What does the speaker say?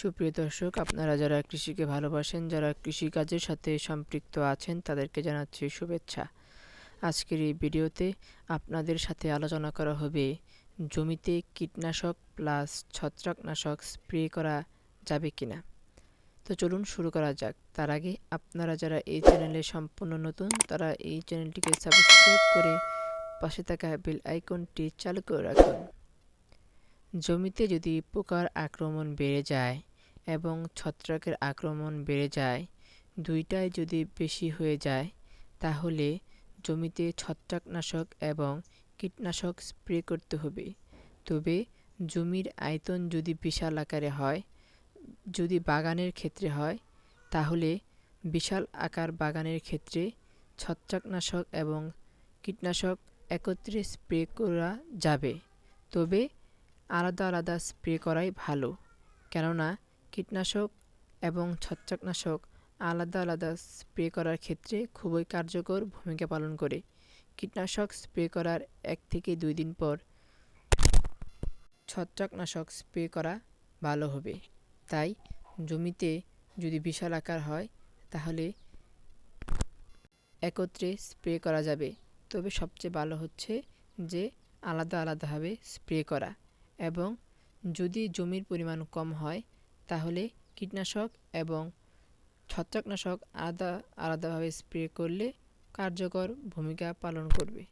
সুপ্রিয় দর্শক, আপনারা যারা কৃষিকে ভালোবাসেন, যারা কৃষিকাজের সাথে সম্পৃক্ত আছেন, তাদেরকে জানাচ্ছি শুভেচ্ছা। আজকের এই ভিডিওতে আপনাদের সাথে আলোচনা করা হবে, জমিতে কীটনাশক প্লাস ছত্রাকনাশক স্প্রে করা যাবে কি না তো চলুন শুরু করা যাক। তার আগে আপনারা যারা এই চ্যানেলে সম্পূর্ণ নতুন, তারা এই চ্যানেলটিকে সাবস্ক্রাইব করে পাশে থাকা বেল আইকনটি চালু করে রাখুন। জমিতে যদি পোকার আক্রমণ বেড়ে যায় এবং ছত্রাকের আক্রমণ বেড়ে যায়, দুইটাই যদি বেশি হয়ে যায়, তাহলে জমিতে ছত্রাকনাশক এবং কীটনাশক স্প্রে করতে হবে। তবে জমির আয়তন যদি বিশাল আকারে হয়, যদি বাগানের ক্ষেত্রে হয়, তাহলে বিশাল আকার বাগানের ক্ষেত্রে ছত্রাকনাশক এবং কীটনাশক একত্রে স্প্রে করা যাবে। তবে আলাদা আলাদা স্প্রে করাই ভালো। কেননা কীটনাশক এবং ছত্রাকনাশক আলাদা আলাদা স্প্রে করার ক্ষেত্রে খুবই কার্যকর ভূমিকা পালন করে। কীটনাশক স্প্রে করার এক থেকে দুই দিন পর ছত্রাকনাশক স্প্রে করা ভালো হবে। তাই জমিতে যদি বিশাল আকার হয়, তাহলে একত্রে স্প্রে করা যাবে। তবে সবচেয়ে ভালো হচ্ছে যে আলাদা আলাদাভাবে স্প্রে করা এবং যদি জমির পরিমাণ কম হয় তাহলে কীটনাশক এবং ছত্রাকনাশক আলাদা আলাদাভাবে স্প্রে করলে কার্যকর ভূমিকা পালন করবে।